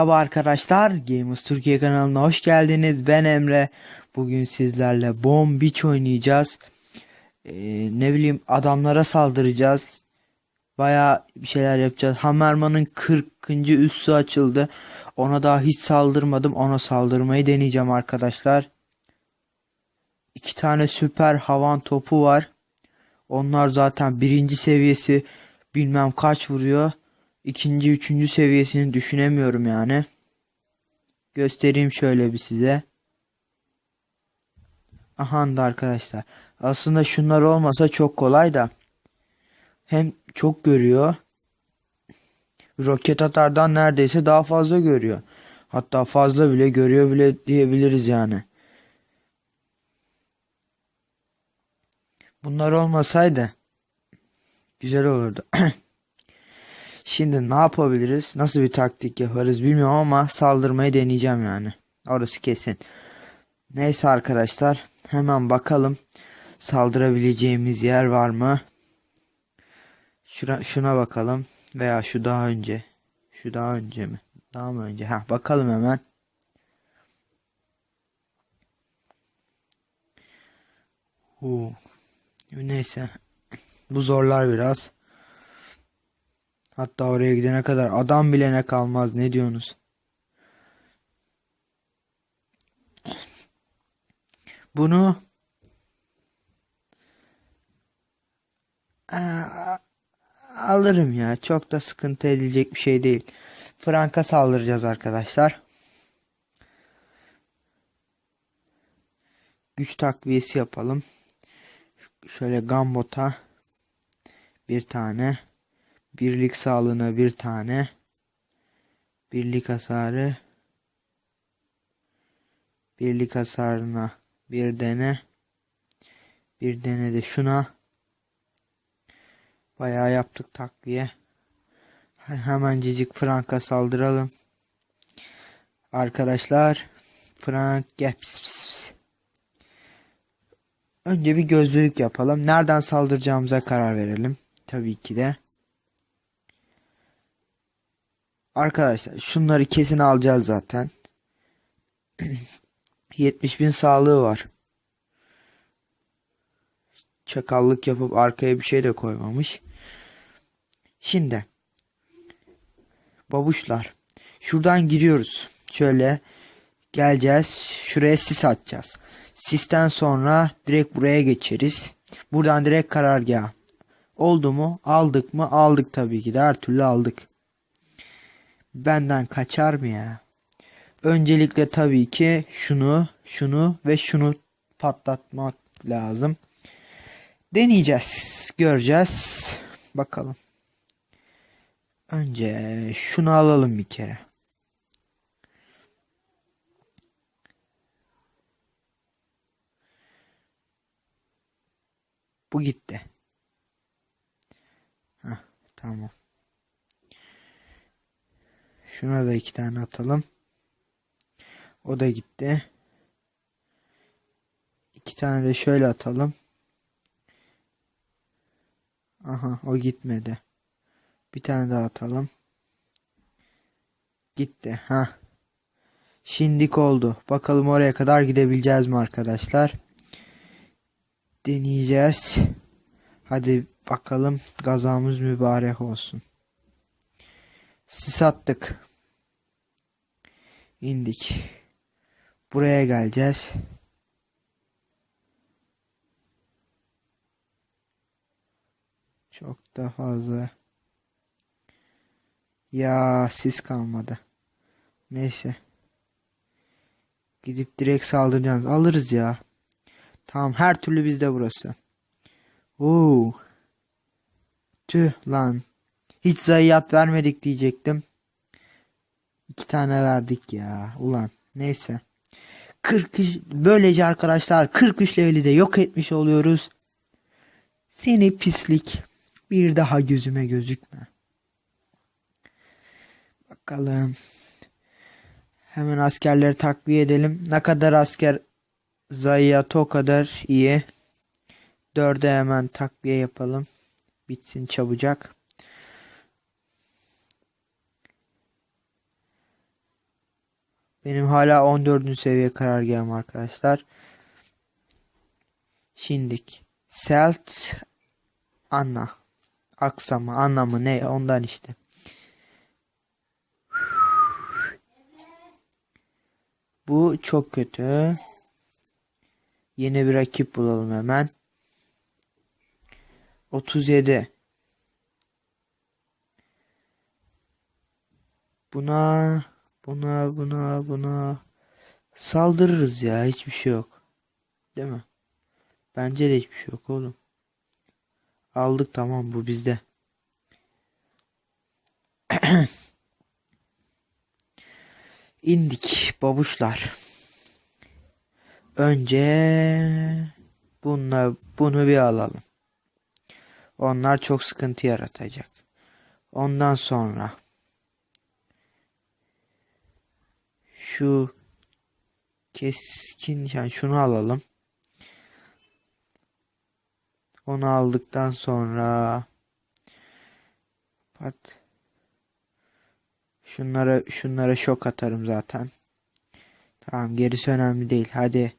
Merhaba arkadaşlar, Gamers Türkiye kanalına hoş geldiniz. Ben Emre. Bugün sizlerle Bomb Beach oynayacağız. Ee, ne bileyim adamlara saldıracağız. Baya bir şeyler yapacağız. Hammerman'ın 40. üssü açıldı. Ona daha hiç saldırmadım. Ona saldırmayı deneyeceğim arkadaşlar. İki tane süper havan topu var. Onlar zaten birinci seviyesi bilmem kaç vuruyor. İkinci, üçüncü seviyesini düşünemiyorum yani. Göstereyim şöyle bir size. Aha da arkadaşlar. Aslında şunlar olmasa çok kolay da. Hem çok görüyor. Roket atardan neredeyse daha fazla görüyor. Hatta fazla bile görüyor bile diyebiliriz yani. Bunlar olmasaydı güzel olurdu. Şimdi ne yapabiliriz? Nasıl bir taktik yaparız bilmiyorum ama saldırmayı deneyeceğim yani. Orası kesin. Neyse arkadaşlar hemen bakalım saldırabileceğimiz yer var mı? Şuna, şuna bakalım veya şu daha önce. Şu daha önce mi? Daha mı önce? Ha bakalım hemen. Uu. Neyse. Bu zorlar biraz. Hatta oraya gidene kadar adam bile ne kalmaz ne diyorsunuz? Bunu Aa, alırım ya. Çok da sıkıntı edilecek bir şey değil. Franka saldıracağız arkadaşlar. Güç takviyesi yapalım. Şöyle Gambot'a bir tane. Birlik sağlığına bir tane. Birlik hasarı. Birlik hasarına bir dene. Bir dene de şuna. Bayağı yaptık takviye. Hemencecik Frank'a saldıralım. Arkadaşlar. Frank gel. Pis, pis, pis. Önce bir gözlülük yapalım. Nereden saldıracağımıza karar verelim. Tabii ki de. Arkadaşlar şunları kesin alacağız zaten. 70 bin sağlığı var. Çakallık yapıp arkaya bir şey de koymamış. Şimdi. Babuşlar. Şuradan giriyoruz. Şöyle geleceğiz. Şuraya sis atacağız. Sisten sonra direkt buraya geçeriz. Buradan direkt karargah. Oldu mu? Aldık mı? Aldık tabii ki de. Her türlü aldık benden kaçar mı ya? Öncelikle tabii ki şunu, şunu ve şunu patlatmak lazım. Deneyeceğiz, göreceğiz. Bakalım. Önce şunu alalım bir kere. Bu gitti. Heh, tamam. Şuna da iki tane atalım. O da gitti. İki tane de şöyle atalım. Aha o gitmedi. Bir tane daha atalım. Gitti. Ha. Şimdik oldu. Bakalım oraya kadar gidebileceğiz mi arkadaşlar? Deneyeceğiz. Hadi bakalım gazamız mübarek olsun. Sis attık indik. Buraya geleceğiz. Çok da fazla. Ya sis kalmadı. Neyse. Gidip direkt saldıracağız. Alırız ya. Tamam her türlü bizde burası. Oo. Tüh lan. Hiç zayiat vermedik diyecektim. İki tane verdik ya. Ulan neyse. 43 böylece arkadaşlar 43 leveli de yok etmiş oluyoruz. Seni pislik. Bir daha gözüme gözükme. Bakalım. Hemen askerleri takviye edelim. Ne kadar asker zayiatı o kadar iyi. Dörde hemen takviye yapalım. Bitsin çabucak. Benim hala 14. seviye karargahım arkadaşlar. Şimdik. Selt Anna. Aksama anlamı ne ondan işte. Bu çok kötü. Yeni bir rakip bulalım hemen. 37. Buna buna buna buna saldırırız ya hiçbir şey yok. Değil mi? Bence de hiçbir şey yok oğlum. Aldık tamam bu bizde. İndik babuşlar. Önce bununla bunu bir alalım. Onlar çok sıkıntı yaratacak. Ondan sonra şu keskin yani şunu alalım. Onu aldıktan sonra pat şunlara şunlara şok atarım zaten. Tamam gerisi önemli değil. Hadi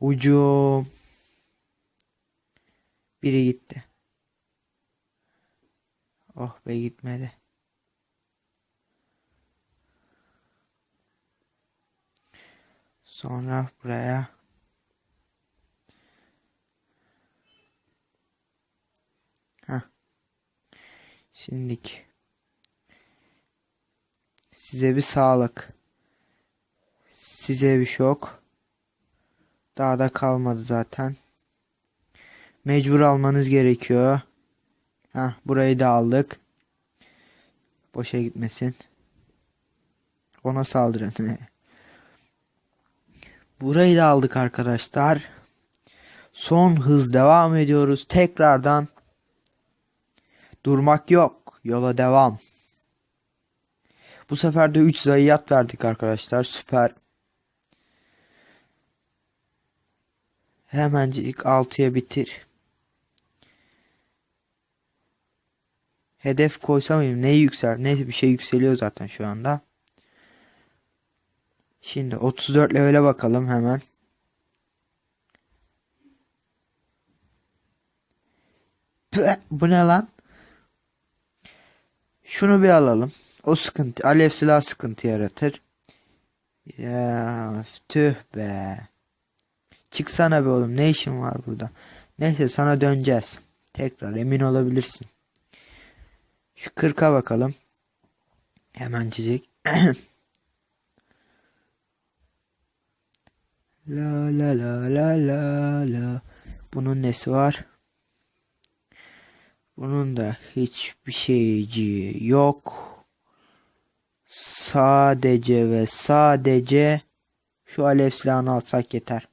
ucum biri gitti. Oh be gitmedi. Sonra buraya Heh. Şimdilik size bir sağlık. Size bir şok. Daha da kalmadı zaten. Mecbur almanız gerekiyor. Ha, burayı da aldık. Boşa gitmesin. Ona saldırın. burayı da aldık arkadaşlar. Son hız devam ediyoruz. Tekrardan durmak yok. Yola devam. Bu sefer de 3 zayiat verdik arkadaşlar. Süper. Hemencik 6'ya bitir. Hedef koysam? Neyi yüksel? Neyse bir şey yükseliyor zaten şu anda. Şimdi 34 levele bakalım hemen. Bu ne lan? Şunu bir alalım. O sıkıntı. Alev silah sıkıntı yaratır. Ya tüh be. Çıksana be oğlum. Ne işin var burada? Neyse sana döneceğiz. Tekrar emin olabilirsin. Şu 40'a bakalım. Hemen çizik. la la la la la la. Bunun nesi var? Bunun da hiçbir şeyci yok. Sadece ve sadece şu alev silahını alsak yeter.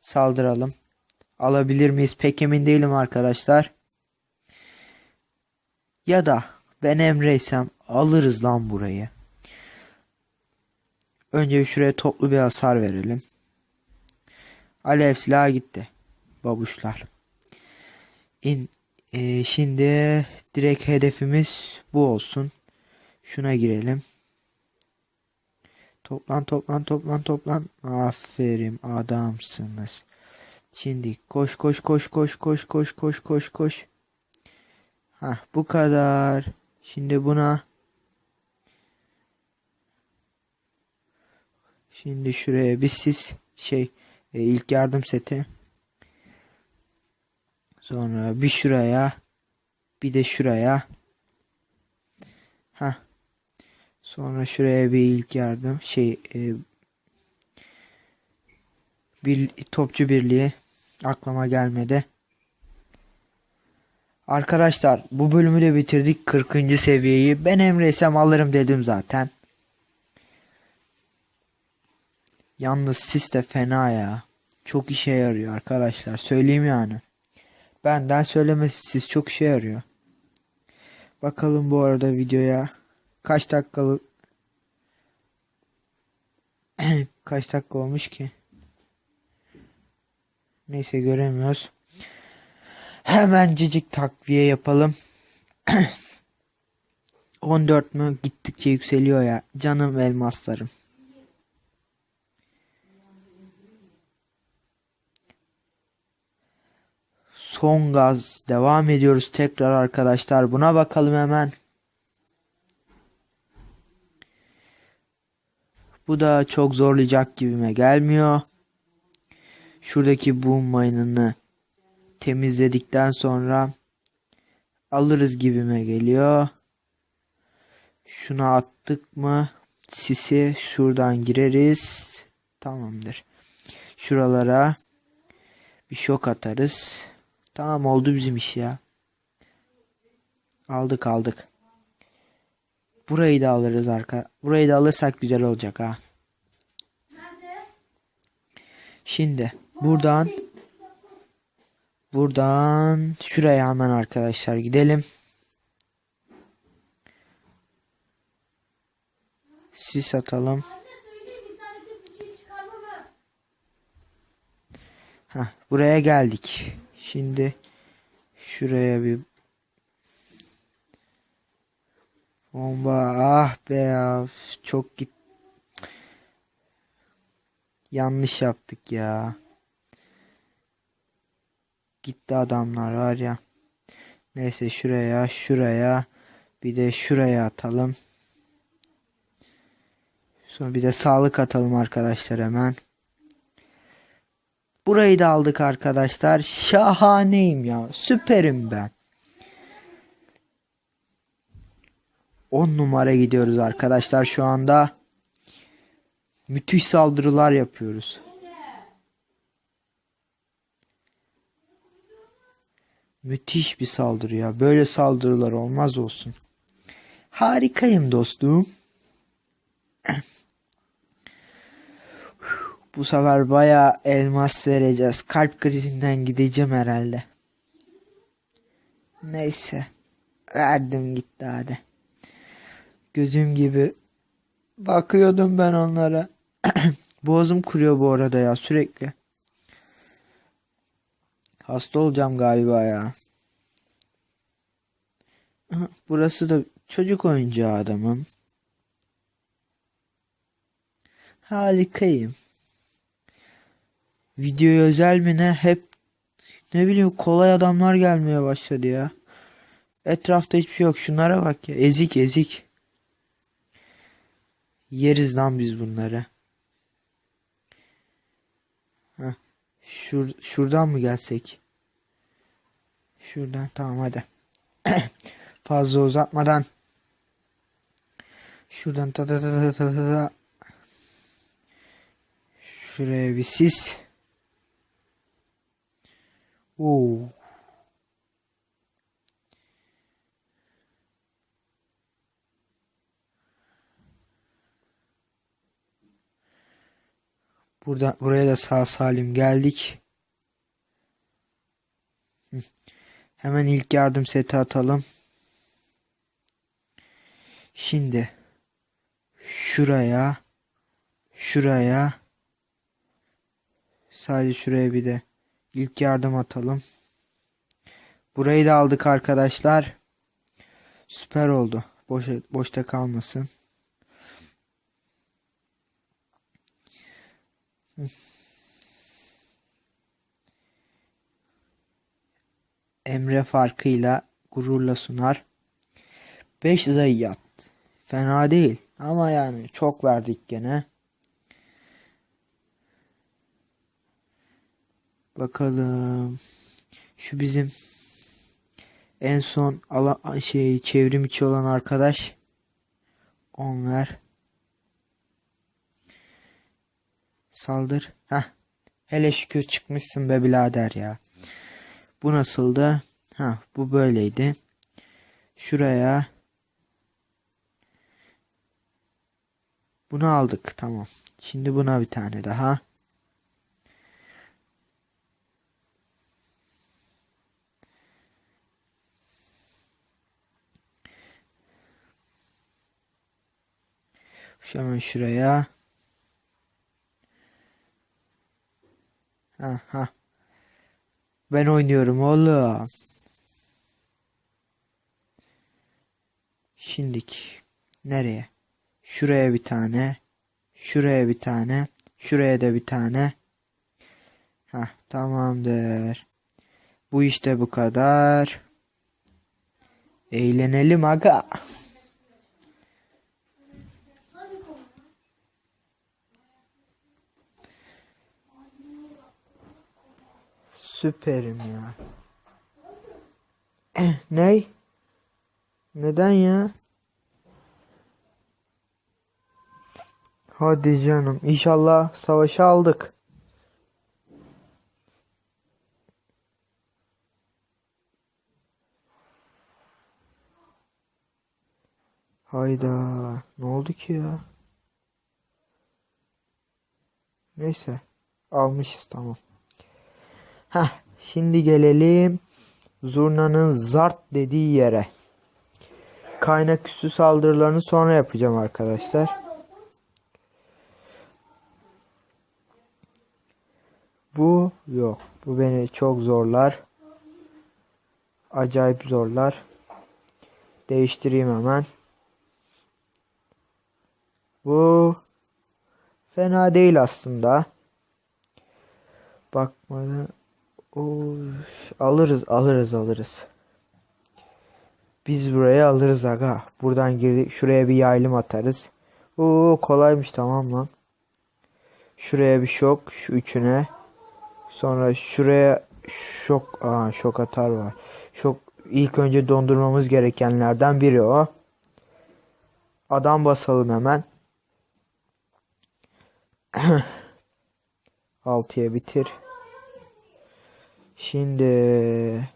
Saldıralım. Alabilir miyiz? Pek emin değilim arkadaşlar. Ya da ben Emre'ysem alırız lan burayı. Önce şuraya toplu bir hasar verelim. Alev silahı gitti. Babuşlar. İn, e, şimdi direkt hedefimiz bu olsun. Şuna girelim. Toplan toplan toplan toplan. Aferin adamsınız. Şimdi koş koş koş koş koş koş koş koş koş. Ha bu kadar. Şimdi buna Şimdi şuraya bir sis şey e, ilk yardım seti. Sonra bir şuraya bir de şuraya. Ha. Sonra şuraya bir ilk yardım şey e, bir topçu birliği aklıma gelmedi. Arkadaşlar bu bölümü de bitirdik 40. seviyeyi. Ben Emre'ysem alırım dedim zaten. Yalnız sis de fena ya. Çok işe yarıyor arkadaşlar. Söyleyeyim yani. Benden söylemesi siz çok işe yarıyor. Bakalım bu arada videoya kaç dakikalık kaç dakika olmuş ki? Neyse göremiyoruz. Hemencecik takviye yapalım. 14 mü? Gittikçe yükseliyor ya. Canım elmaslarım. Son gaz devam ediyoruz tekrar arkadaşlar. Buna bakalım hemen. Bu da çok zorlayacak gibime gelmiyor. Şuradaki boom mine'ını temizledikten sonra alırız gibime geliyor. Şuna attık mı sisi şuradan gireriz. Tamamdır. Şuralara bir şok atarız. Tamam oldu bizim iş ya. Aldık aldık. Burayı da alırız arka. Burayı da alırsak güzel olacak ha. Şimdi buradan buradan şuraya hemen arkadaşlar gidelim. Sis atalım. Heh, buraya geldik. Şimdi şuraya bir bomba. Ah be ya. Çok git. Yanlış yaptık ya. Gitti adamlar var ya. Neyse şuraya, şuraya, bir de şuraya atalım. Sonra bir de sağlık atalım arkadaşlar hemen. Burayı da aldık arkadaşlar. Şahaneyim ya. Süperim ben. 10 numara gidiyoruz arkadaşlar şu anda. Müthiş saldırılar yapıyoruz. Müthiş bir saldırı ya. Böyle saldırılar olmaz olsun. Harikayım dostum. Bu sefer baya elmas vereceğiz. Kalp krizinden gideceğim herhalde. Neyse. Verdim gitti hadi. Gözüm gibi bakıyordum ben onlara. Boğazım kuruyor bu arada ya sürekli. Hasta olacağım galiba ya. Burası da çocuk oyuncağı adamım. Harikayım. Videoya özel mi ne? Hep ne bileyim kolay adamlar gelmeye başladı ya. Etrafta hiçbir şey yok. Şunlara bak ya. Ezik ezik. Yeriz lan biz bunları. Heh. Şur şuradan mı gelsek? Şuradan tamam hadi. Fazla uzatmadan. Şuradan ta ta ta ta ta ta. Şuraya bir sis. Oo. Burada buraya da sağ salim geldik. Hemen ilk yardım seti atalım. Şimdi şuraya şuraya sadece şuraya bir de ilk yardım atalım. Burayı da aldık arkadaşlar. Süper oldu. Boş, boşta kalmasın. Emre farkıyla gururla sunar. 5 zayiat. Fena değil ama yani çok verdik gene. Bakalım. Şu bizim en son ala şey çevrim içi olan arkadaş 10 ver. Saldır. Heh. Hele şükür çıkmışsın be birader ya. Bu nasıldı? Ha, bu böyleydi. Şuraya bunu aldık. Tamam. Şimdi buna bir tane daha. Şu hemen şuraya. Ha ha. Ben oynuyorum oğlum. Şimdik. Nereye? Şuraya bir tane. Şuraya bir tane. Şuraya da bir tane. Ha tamamdır. Bu işte bu kadar. Eğlenelim aga. Süperim ya. Ney? Neden ya? Hadi canım. İnşallah savaşı aldık. Hayda. Ne oldu ki ya? Neyse. Almışız tamam. Heh. Şimdi gelelim zurnanın zart dediği yere. Kaynak üstü saldırılarını sonra yapacağım arkadaşlar. Bu yok. Bu beni çok zorlar. Acayip zorlar. Değiştireyim hemen. Bu fena değil aslında. Bakmadan Oy, alırız alırız alırız. Biz buraya alırız aga. Buradan girdik. Şuraya bir yaylım atarız. Oo kolaymış tamam lan. Şuraya bir şok. Şu üçüne. Sonra şuraya şok. Aa şok atar var. Şok ilk önce dondurmamız gerekenlerden biri o. Adam basalım hemen. 6'ya bitir. Şimdi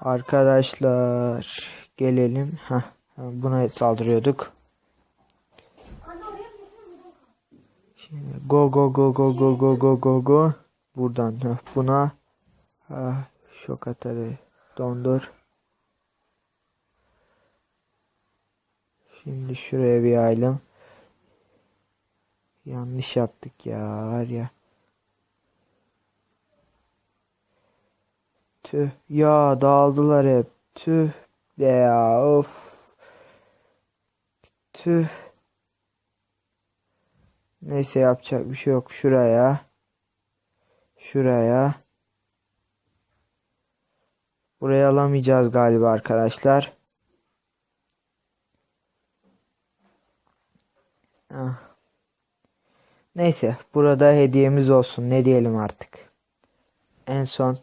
arkadaşlar gelelim. Heh, buna saldırıyorduk. Şimdi go go go go go go go go go. Buradan heh, buna ha, şok atarı dondur. Şimdi şuraya bir aylım. Yanlış yaptık ya var ya. Tüh ya dağıldılar hep. Tüh ya of. Tüh. Neyse yapacak bir şey yok. Şuraya. Şuraya. Burayı alamayacağız galiba arkadaşlar. Ah. Neyse burada hediyemiz olsun. Ne diyelim artık. En son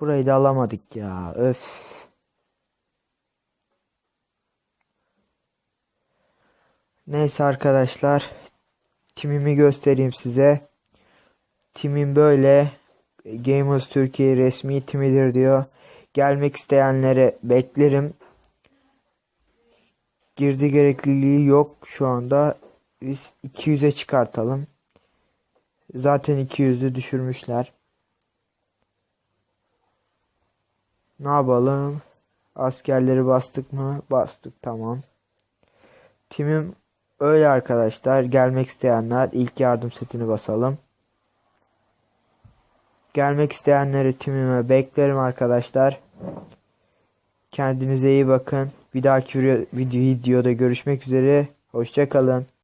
Burayı da alamadık ya. Öf. Neyse arkadaşlar. Timimi göstereyim size. Timim böyle. Gamers Türkiye resmi timidir diyor. Gelmek isteyenlere beklerim. Girdi gerekliliği yok şu anda. Biz 200'e çıkartalım. Zaten 200'ü düşürmüşler. Ne yapalım? Askerleri bastık mı? Bastık tamam. Timim öyle arkadaşlar. Gelmek isteyenler ilk yardım setini basalım. Gelmek isteyenleri timime beklerim arkadaşlar. Kendinize iyi bakın. Bir dahaki videoda görüşmek üzere. Hoşçakalın.